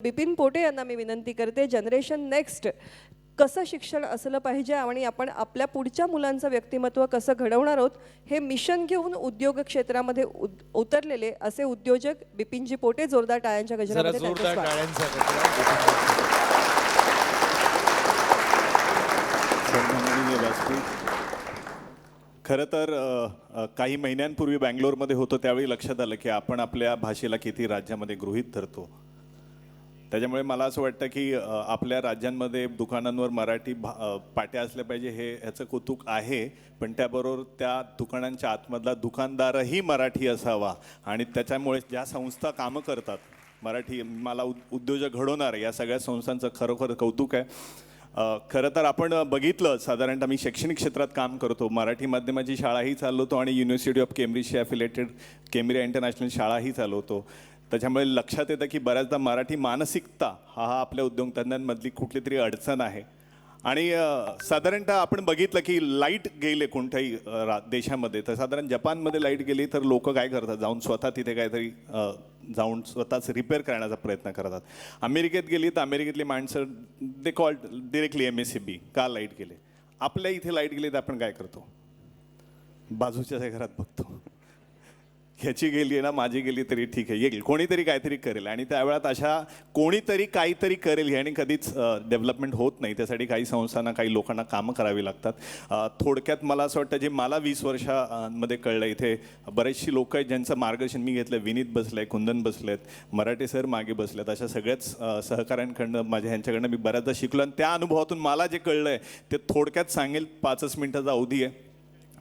बिपिन पोटे यांना मी विनंती करते जनरेशन नेक्स्ट कसं शिक्षण असलं पाहिजे आणि आपण आपल्या पुढच्या मुलांचं व्यक्तिमत्व कसं घडवणार आहोत हे मिशन घेऊन उद्योग क्षेत्रामध्ये उत- उतरलेले असे उद्योजक बिपिनजी पोटे जोरदार टाळ्यांच्या जरा गजरामध्ये खरं तर काही महिन्यांपूर्वी बँगलोरमध्ये होतो त्यावेळी लक्षात आलं की आपण आपल्या भाषेला किती राज्यामध्ये गृहीत धरतो. त्याच्यामुळे मला असं वाटतं की आपल्या राज्यांमध्ये दुकानांवर मराठी भा पाट्या असल्या पाहिजे हे ह्याचं कौतुक आहे. पण त्याबरोबर त्या दुकानांच्या आतमधला दुकानदारही मराठी असावा. आणि त्याच्यामुळे ज्या संस्था कामं करतात मराठी मला उद- उद्योजक घडवणार या सगळ्या संस्थांचं खरोखर कौतुक आहे. खरं तर आपण बघितलं साधारणतः मी शैक्षणिक क्षेत्रात काम करतो. मराठी माध्यमाची शाळाही चालवतो आणि युनिव्हर्सिटी ऑफ केम्ब्रिजशी अफिलेटेड केम्ब्रिया इंटरनॅशनल शाळाही चालवतो. त्याच्यामुळे लक्षात येतं की बऱ्याचदा मराठी मानसिकता हा हा आपल्या उद्योगधंद्यांमधली कुठली तरी अडचण आहे. आणि साधारणतः आपण बघितलं की लाइट गेले कोणत्याही रा देशामध्ये तर साधारण जपानमध्ये लाइट गेली तर लोक काय करतात? जाऊन स्वतः तिथे काहीतरी जाऊन स्वतःच रिपेअर करण्याचा प्रयत्न करतात. अमेरिकेत गेली तर अमेरिकेतली माणसं they call directly M S C B का लाइट गेले? आपल्या इथे लाइट गेली तर आपण काय करतो? बाजूच्या घरात बघतो. ह्याची गेली आहे ना माझी गेली तरी ठीक आहे. येईल. कोणीतरी काहीतरी करेल. आणि त्यावेळात अशा कोणीतरी काहीतरी करेल ह्याने कधीच डेव्हलपमेंट होत नाही. त्यासाठी काही संस्थांना काही लोकांना कामं करावी लागतात. थोडक्यात मला असं वाटतं जे मला वीस वर्षामध्ये कळलं इथे बरेचशी लोक आहेत ज्यांचं मार्गदर्शन मी घेतलं विनीत बसलं आहे कुंदन बसलेत मराठे सर मागे बसलेत अशा सगळ्याच सहकाऱ्यांकडनं माझ्या ह्यांच्याकडनं मी बऱ्याचदा शिकलो. आणि त्या अनुभवातून मला जे कळलं आहे ते थोडक्यात सांगेल. पाचच मिनिटाचा अवधी आहे.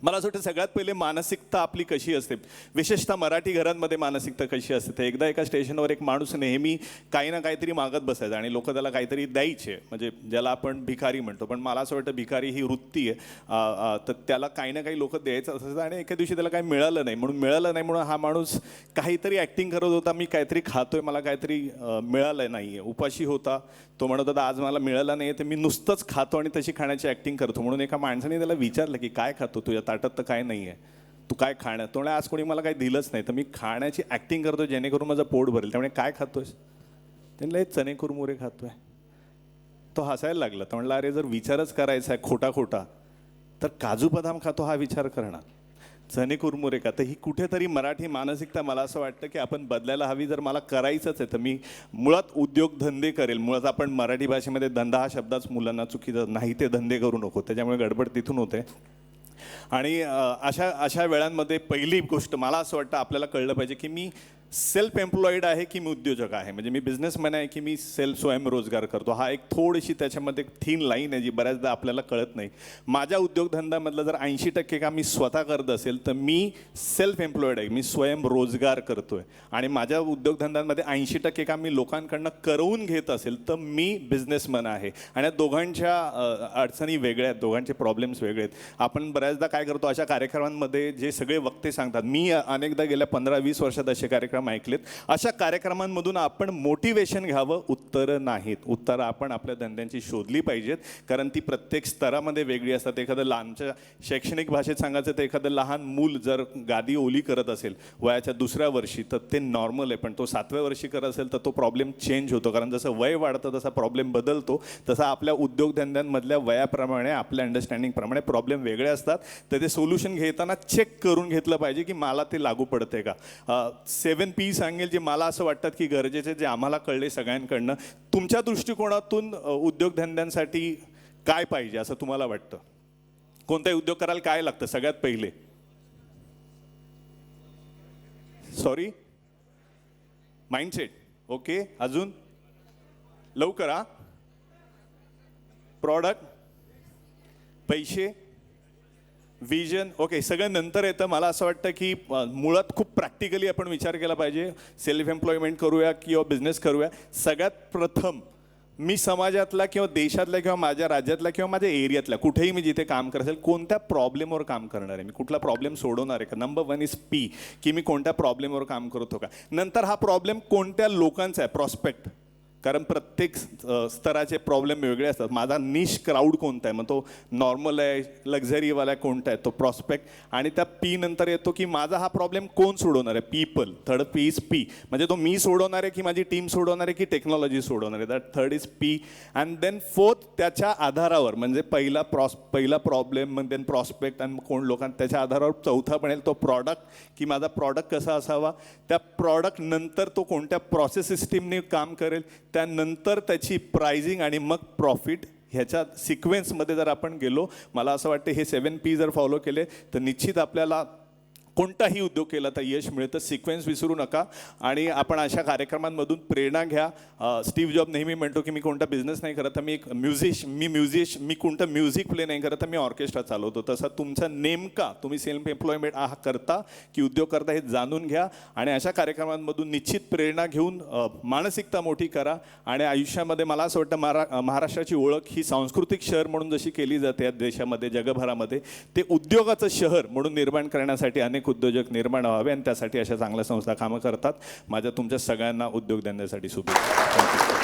मला असं वाटतं सगळ्यात पहिले मानसिकता आपली कशी असते? विशेषतः मराठी घरांमध्ये मानसिकता कशी असते? एकदा एका स्टेशनवर एक माणूस नेहमी काही ना काहीतरी मागत बसायचा आणि लोक त्याला काहीतरी द्यायचे. म्हणजे ज्याला आपण भिकारी म्हणतो. पण मला असं वाटतं भिकारी ही वृत्ती आहे. तर त्याला काही ना काही लोक द्यायचं असायचं आणि एका दिवशी त्याला काही मिळालं नाही. म्हणून मिळालं नाही म्हणून हा माणूस काहीतरी ॲक्टिंग करत होता. मी काहीतरी खातोय. मला काहीतरी मिळालं नाही आहे उपाशी होता. तो म्हणत होता आज मला मिळालं नाही तर मी नुसतंच खातो आणि तशी खाण्याची ॲक्टिंग करतो. म्हणून एका माणसाने त्याला विचारलं की काय खातो? तुझ्या ताटात तर काय नाही आहे तू काय खाणं तो म्हणे, आज कोणी मला काही दिलंच नाही. तर मी खाण्याची ॲक्टिंग करतो जेणेकरून माझं पोट भरेल. त्यामुळे काय खातोयस? त्यांना चणे कुरमुरे खातोय. तो हसायला लागला. तर म्हणला अरे जर विचारच करायचा आहे खोटा खोटा तर काजू बदाम खातो हा विचार करणार. चणे कुरमुरे का तर ही कुठेतरी मराठी मानसिकता मला असं वाटतं की आपण बदलायला हवी जर मला करायचंच आहे तर मी मुळात उद्योगधंदे करेल. मुळात आपण मराठी भाषेमध्ये धंदा हा शब्दाच मुलांना चुकीचा नाही ते धंदे करू नको. त्याच्यामुळे गडबड तिथून होते. आणि अशा अशा वेळांमध्ये पहिली गोष्ट मला असं वाटतं आपल्याला कळलं पाहिजे की मी सेल्फ एम्प्लॉईड आहे की मी उद्योजक आहे? म्हणजे मी बिझनेसमॅन आहे की मी सेल्फ स्वयंरोजगार करतो. हा एक थोडीशी त्याच्यामध्ये एक थीन लाईन आहे जी बऱ्याचदा आपल्याला कळत नाही. माझ्या उद्योगधंद्यामधलं जर ऐंशी टक्के काम मी स्वतः करत असेल तर मी सेल्फ एम्प्लॉईड आहे. मी स्वयंरोजगार आहे आणि माझ्या उद्योगधंद्यांमध्ये ऐंशी टक्के काम मी लोकांकडनं करवून घेत असेल तर मी बिझनेसमॅन आहे. आणि दोघांच्या अडचणी वेगळ्या आहेत. दोघांचे प्रॉब्लेम्स वेगळे आहेत. आपण बऱ्याचदा काय करतो अशा कार्यक्रमांमध्ये जे सगळे वक्ते सांगतात मी अनेकदा गेल्या पंधरा वीस वर्षात असे कार्यक्रम ऐकलेत. अशा कार्यक्रमांमधून आपण मोटिवेशन घ्यावं उत्तरं नाहीत. उत्तरं आपण आपल्या धंद्यांची शोधली पाहिजेत. कारण ती प्रत्येक स्तरामध्ये वेगळी असतात. एखादं लहानच्या शैक्षणिक भाषेत सांगायचं तर एखादं लहान मूल जर गादी ओली करत असेल वयाच्या दुसऱ्या वर्षी तर ते नॉर्मल आहे. पण तो सातव्या वर्षी करत असेल तर तो प्रॉब्लेम चेंज होतो. कारण जसं वय वाढतं तसा प्रॉब्लेम बदलतो. तसा आपल्या उद्योगधंद्यांमधल्या वयाप्रमाणे आपल्या अंडरस्टँडिंगप्रमाणे प्रॉब्लेम वेगळे असतात. तर ते सोल्युशन घेताना चेक करून घेतलं पाहिजे की मला ते लागू पडते का? सेवन पी सांगेल जे मला असं वाटतात की गरजेचे जे आम्हाला कळले सगळ्यांकडनं. तुमच्या दृष्टिकोनातून उद्योगधंद्यांसाठी काय पाहिजे असं तुम्हाला वाटतं? कोणताही उद्योग करायला काय लागतं? सगळ्यात पहिले. सॉरी माइंडसेट ओके अजून? लवकर हा? प्रॉडक्ट पैसे? विजन ओके सगळं नंतर येतं. मला असं वाटतं की मुळात खूप प्रॅक्टिकली आपण विचार केला पाहिजे. सेल्फ एम्प्लॉयमेंट करूया किंवा बिझनेस करूया. सगळ्यात प्रथम मी समाजातला किंवा देशातल्या किंवा माझ्या राज्यातल्या किंवा माझ्या एरियातल्या कुठेही मी जिथे काम करत असेल कोणत्या प्रॉब्लेमवर काम करणार आहे? मी कुठला प्रॉब्लेम सोडवणार आहे का? नंबर वन इज पी की मी कोणत्या प्रॉब्लेमवर काम करतो का? नंतर हा प्रॉब्लेम कोणत्या लोकांचा आहे? प्रॉस्पेक्ट कारण प्रत्येक स्तराचे प्रॉब्लेम वेगळे असतात. माझा निश क्राऊड कोणता आहे? मग तो नॉर्मल आहे लक्झरीवाला आहे कोणता आहे? तो प्रॉस्पेक्ट आणि त्या पी नंतर येतो की माझा हा प्रॉब्लेम कोण सोडवणार आहे? People third P is P म्हणजे तो मी सोडवणार आहे की माझी टीम सोडवणार आहे की टेक्नॉलॉजी सोडवणार आहे? That third is P and then fourth त्याच्या आधारावर म्हणजे पहिला प्रॉस पहिला प्रॉब्लेम मग देन प्रॉस्पेक्ट आणि कोण लोकांना त्याच्या आधारावर चौथा बनेल तो प्रॉडक्ट की माझा प्रॉडक्ट कसा असावा? त्या प्रॉडक्ट नंतर तो कोणत्या प्रोसेस सिस्टीमने काम करेल? त्यानंतर त्याची प्राइजिंग आणि मग प्रॉफिट ह्याच्या सिक्वेन्समध्ये जर आपण गेलो मला असं वाटतं हे सेवन पी जर फॉलो केले तर निश्चित आपल्याला कोणताही उद्योग केला तर यश मिळतं सिक्वेन्स विसरू नका. आणि आपण अशा कार्यक्रमांमधून प्रेरणा घ्या. स्टीव्ह जॉब नेहमी म्हणतो की मी कोणता बिझनेस नाही करत तर मी एक म्युझिश मी म्युझिश मी कोणतं म्युझिक प्ले नाही करत तर मी ऑर्केस्ट्रा चालवतो. तसा तुमचा नेमका तुम्ही सेल्फ एम्प्लॉयमेंट हा करता की उद्योग करता हे जाणून घ्या. आणि अशा कार्यक्रमांमधून निश्चित प्रेरणा घेऊन मानसिकता मोठी करा. आणि आयुष्यामध्ये मला असं वाटतं महारा महाराष्ट्राची ओळख ही सांस्कृतिक शहर म्हणून जशी केली जाते या देशामध्ये जगभरामध्ये ते उद्योगाचं शहर म्हणून निर्माण करण्यासाठी अनेक उद्योजक निर्माण व्हावे आणि त्यासाठी अशा चांगल्या संस्था कामं करतात. माझ्या तुमच्या सगळ्यांना उद्योग धंद्यासाठी शुभेच्छा.